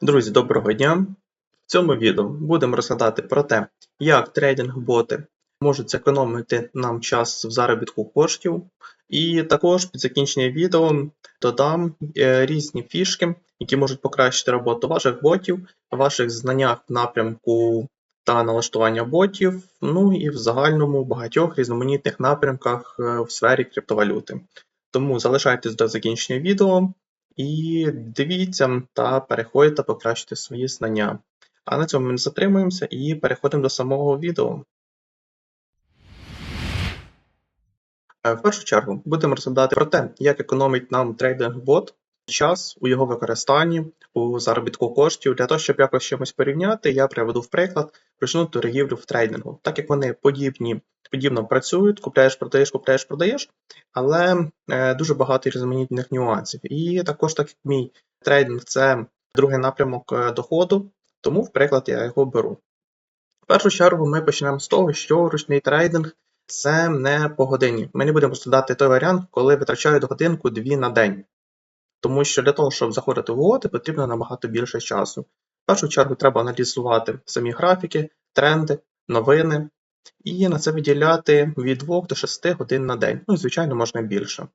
Друзі, доброго дня! В цьому відео будемо розглядати про те, як трейдинг-боти можуть зекономити нам час в заробітку коштів. І також під закінчення відео додам е, різні фішки, які можуть покращити роботу ваших ботів, ваших знаннях в напрямку та налаштування ботів, ну і в загальному багатьох різноманітних напрямках е, в сфері криптовалюти. Тому залишайтесь до закінчення відео. І дивіться та переходьте покращити свої знання. А на цьому ми затримуємося і переходимо до самого відео. Е, В першу чергу будемо розглядати про те, як економить нам трейдинг-бот час у його використанні, у заробітку коштів. Для того, щоб якось чимось порівняти, я приведу в приклад ручну торгівлю в трейдингу. Так як вони подібні, подібно працюють, купляєш, продаєш, купляєш, продаєш, але е, дуже багато різноманітних нюансів. І також, так як мій трейдинг це другий напрямок е, доходу, тому, в приклад, я його беру. В першу чергу ми почнемо з того, що ручний трейдинг це не по годині. Ми не будемо розглядати той варіант, коли витрачають годинку-дві на день. Тому що для того, щоб заходити в угоди, потрібно набагато більше часу. В першу чергу треба аналізувати самі графіки, тренди, новини, і на це виділяти від 2 до 6 годин на день. Ну і, звичайно, можна більше.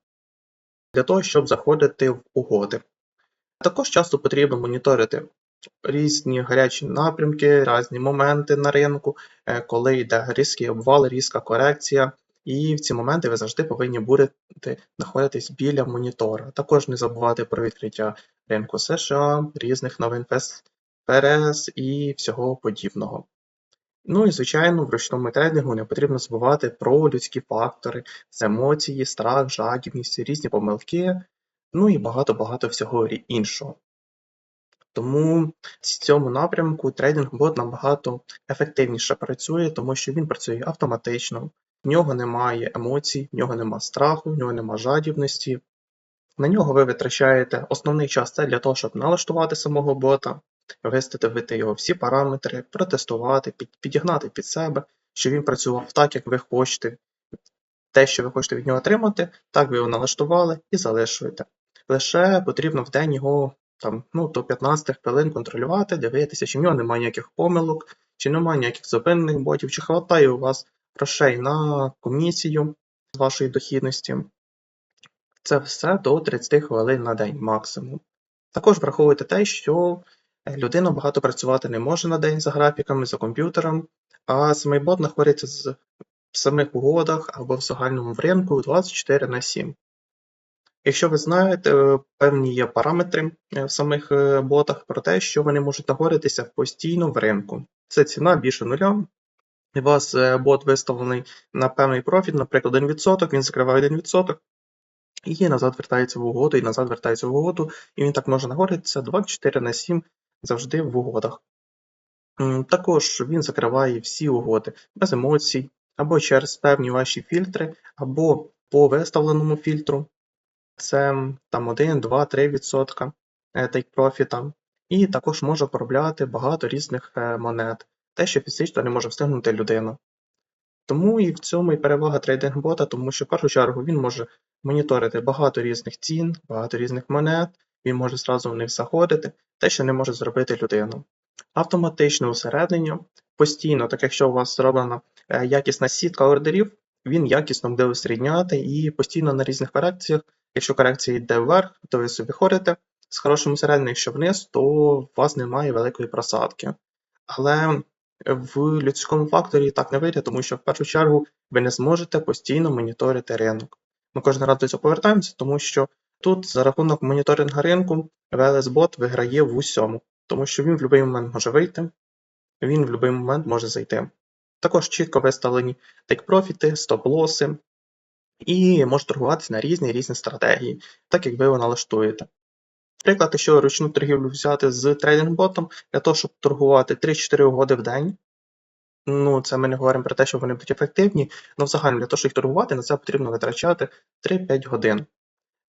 Для того, щоб заходити в угоди. Також часто потрібно моніторити різні гарячі напрямки, різні моменти на ринку, е, коли йде різкий обвал, різка корекція. І в ці моменти ви завжди повинні будете знаходитись біля монітора. Також не забувати про відкриття ринку США, різних новин ФРС і всього подібного. Ну і, звичайно, в ручному трейдингу не потрібно забувати про людські фактори, це емоції, страх, жадібність, різні помилки, ну і багато-багато всього іншого. Тому в цьому напрямку трейдинг-бот набагато ефективніше працює, тому що він працює автоматично, в нього немає емоцій, в нього немає страху, в нього немає жадібності. На нього ви витрачаєте основний час це для того, щоб налаштувати самого бота, виставити його всі параметри, протестувати, під- підігнати під себе, щоб він працював так, як ви хочете. Те, що ви хочете від нього отримати, так ви його налаштували і залишуєте. Лише потрібно в день його там, ну, до 15 хвилин контролювати, дивитися, чи в нього немає ніяких помилок, чи немає ніяких зупинених ботів, чи хватає у вас грошей на комісію з вашої дохідності. Це все до 30 хвилин на день максимум. Також враховуйте те, що е, людина багато працювати не може на день за графіками, за комп'ютером, а самий бот знаходиться в самих угодах або в загальному ринку 24 на 7. Якщо ви знаєте, е, певні є параметри е, в самих ботах про те, що вони можуть знаходитися постійно в ринку. Це ціна більше нуля. І у вас е, бот виставлений на певний профіт, наприклад, 1%, він закриває 1%, і назад вертається в угоду, і назад вертається в угоду, і він так може знаходитися 24 на 7 завжди в угодах. Також він закриває всі угоди без емоцій, або через певні ваші фільтри, або по виставленому фільтру. Це там 1, 2, 3% take профіта. І також може проробляти багато різних е, монет, те, що фізично не може встигнути людина. Тому і в цьому і перевага трейдинг-бота, тому що в першу чергу він може моніторити багато різних цін, багато різних монет, він може зразу в них заходити, те, що не може зробити людина. Автоматичне усереднення, постійно, так якщо у вас зроблена е, якісна сітка ордерів, він якісно буде усередняти і постійно на різних корекціях, якщо корекція йде вверх, то ви собі ходите з хорошим усередненням, якщо вниз, то у вас немає великої просадки. Але в людському факторі так не вийде, тому що в першу чергу ви не зможете постійно моніторити ринок. Ми кожен раз до цього повертаємося, тому що тут за рахунок моніторингу ринку VLS-бот виграє в усьому, тому що він в будь-який момент може вийти, він в будь-який момент може зайти. Також чітко виставлені тейк-профіти, стоп-лоси, і може торгуватися на різні різні стратегії, так як ви його налаштуєте. Наприклад, якщо ручну торгівлю взяти з трейдинг-ботом, для того, щоб торгувати 3-4 угоди в день, ну це ми не говоримо про те, що вони будуть ефективні, але взагалі для того, щоб їх торгувати, на це потрібно витрачати 3-5 годин.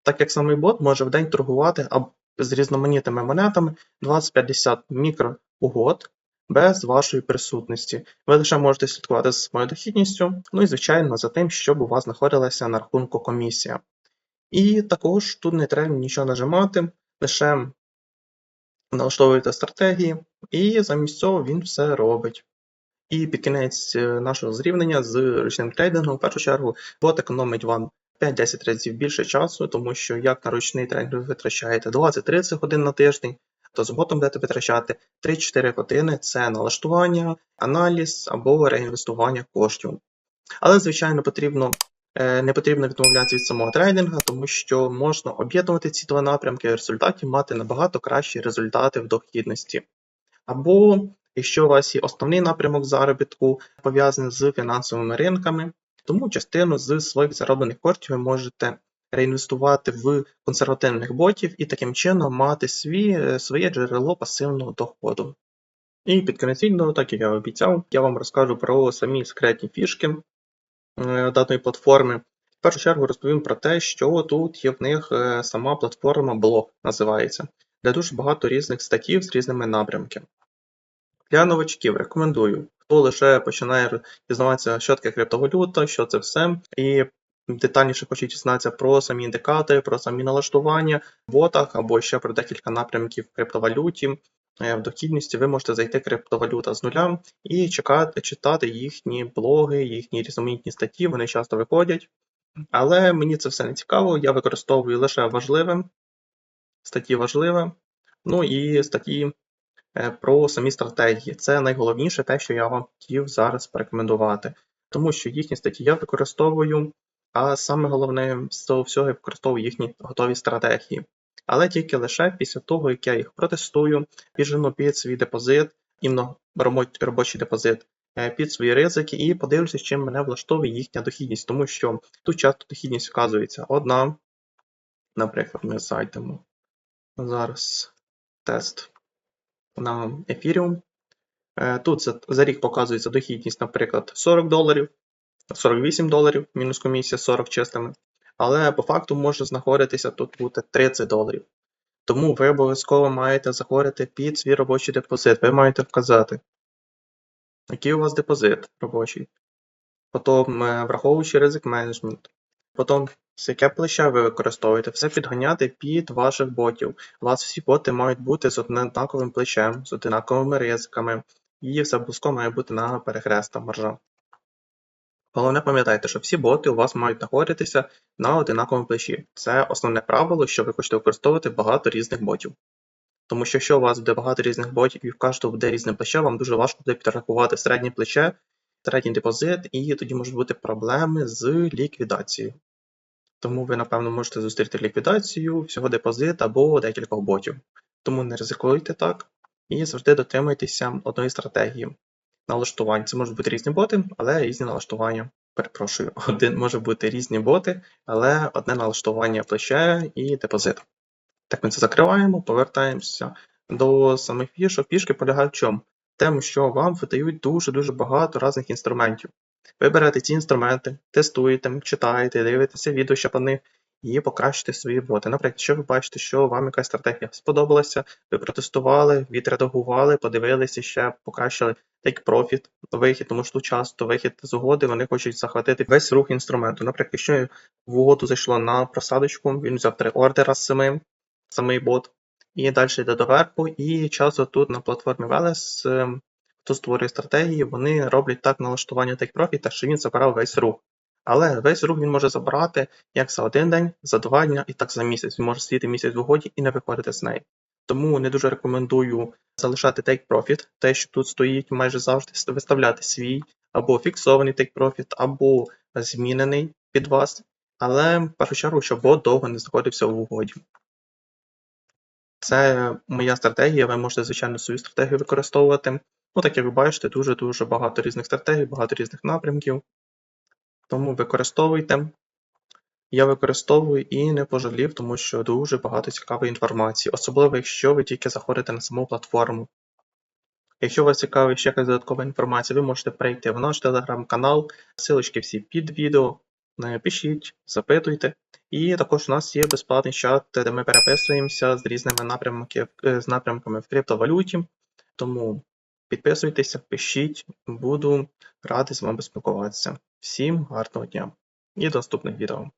Так як самий бот може в день торгувати з різноманітними монетами 20-50 мікроугод без вашої присутності. Ви лише можете слідкувати за своєю дохідністю, ну і звичайно за тим, щоб у вас знаходилася на рахунку комісія. І також тут не треба нічого нажимати, лише налаштовуєте стратегії, і замість цього він все робить. І під кінець е, нашого зрівняння з ручним трейдингом, в першу чергу, бот економить вам 5-10 разів більше часу, тому що як на ручний трейдинг ви витрачаєте 20-30 годин на тиждень, то з ботом будете витрачати 3-4 години це налаштування, аналіз або реінвестування коштів. Але, звичайно, потрібно, не потрібно відмовлятися від самого трейдинга, тому що можна об'єднувати ці два напрямки і в результаті мати набагато кращі результати в дохідності. Або якщо у вас є основний напрямок заробітку пов'язаний з фінансовими ринками, тому частину з своїх зароблених коштів ви можете реінвестувати в консервативних ботів і таким чином мати свій, е, своє джерело пасивного доходу. І під так як я обіцяв, я вам розкажу про самі секретні фішки е, даної платформи. В першу чергу розповім про те, що тут є в них е, сама платформа блог називається, де дуже багато різних статтів з різними напрямками. Для новачків рекомендую, хто лише починає дізнаватися, що таке криптовалюта, що це все, і детальніше хоче дізнатися про самі індикатори, про самі налаштування в ботах або ще про декілька напрямків в криптовалюті. Е, В дохідності ви можете зайти криптовалюта з нуля і чекати, читати їхні блоги, їхні різноманітні статті, вони часто виходять. Але мені це все не цікаво, я використовую лише важливе, статті важливе, ну і статті е, про самі стратегії. Це найголовніше те, що я вам хотів зараз порекомендувати. Тому що їхні статті я використовую, а саме головне з цього всього я використовую їхні готові стратегії. Але тільки лише після того, як я їх протестую, піджену під свій депозит, іменно робочий депозит, е, під свої ризики і подивлюся, чим мене влаштовує їхня дохідність, тому що тут часто дохідність вказується одна. Наприклад, ми зайдемо зараз тест на Ethereum. Е, Тут за, рік показується дохідність, наприклад, 40 доларів, 48 доларів, мінус комісія 40 чистими. Але по факту може знаходитися тут бути 30 доларів. Тому ви обов'язково маєте заходити під свій робочий депозит. Ви маєте вказати, який у вас депозит робочий. Потім, е, враховуючи ризик менеджмент. Потім, з яке плече ви використовуєте, все підганяти під ваших ботів. У вас всі боти мають бути з однаковим плечем, з однаковими ризиками, і все обов'язково має бути на перехреста маржа. Головне пам'ятайте, що всі боти у вас мають знаходитися на однаковому плечі. Це основне правило, що ви хочете використовувати багато різних ботів. Тому що якщо у вас буде багато різних ботів і в кожного буде різне плече, вам дуже важко буде підрахувати середнє плече, середній депозит, і тоді можуть бути проблеми з ліквідацією. Тому ви, напевно, можете зустріти ліквідацію всього депозиту або декількох ботів. Тому не ризикуйте так і завжди дотримуйтеся одної стратегії налаштувань. Це можуть бути різні боти, але різні налаштування. Перепрошую, один може бути різні боти, але одне налаштування плече і депозит. Так ми це закриваємо, повертаємося до самих фішок. Фішки полягають в чому? Тому, що вам видають дуже-дуже багато різних інструментів. Ви берете ці інструменти, тестуєте, читаєте, дивитеся відео, що по них, і покращите свої боти. Наприклад, якщо ви бачите, що вам якась стратегія сподобалася, ви протестували, відредагували, подивилися ще, покращили take profit, вихід, тому що часто вихід з угоди, вони хочуть захватити весь рух інструменту. Наприклад, якщо в угоду зайшло на просадочку, він взяв три ордера з семи, самий бот, і далі йде доверху, і часто тут на платформі Veles, е, хто створює стратегії, вони роблять так налаштування take profit, що він забирав весь рух. Але весь рух він може забрати як за один день, за два дня і так за місяць. Він може сидіти місяць в угоді і не виходити з неї. Тому не дуже рекомендую залишати take profit, те, що тут стоїть майже завжди, виставляти свій або фіксований take profit, або змінений під вас. Але в першу чергу, щоб бот довго не знаходився в угоді. Це моя стратегія, ви можете, звичайно, свою стратегію використовувати. Ну, так як ви бачите, дуже-дуже багато різних стратегій, багато різних напрямків. Тому використовуйте. Я використовую і не пожалів, тому що дуже багато цікавої інформації, особливо якщо ви тільки заходите на саму платформу. Якщо вас цікавить ще якась додаткова інформація, ви можете перейти в наш телеграм-канал, ссылочки всі під відео. Е, Пишіть, запитуйте. І також у нас є безплатний чат, де ми переписуємося з різними напрямками, з напрямками в криптовалюті. Тому підписуйтеся, пишіть, буду радий з вами спілкуватися. Всім гарного дня і доступних відео.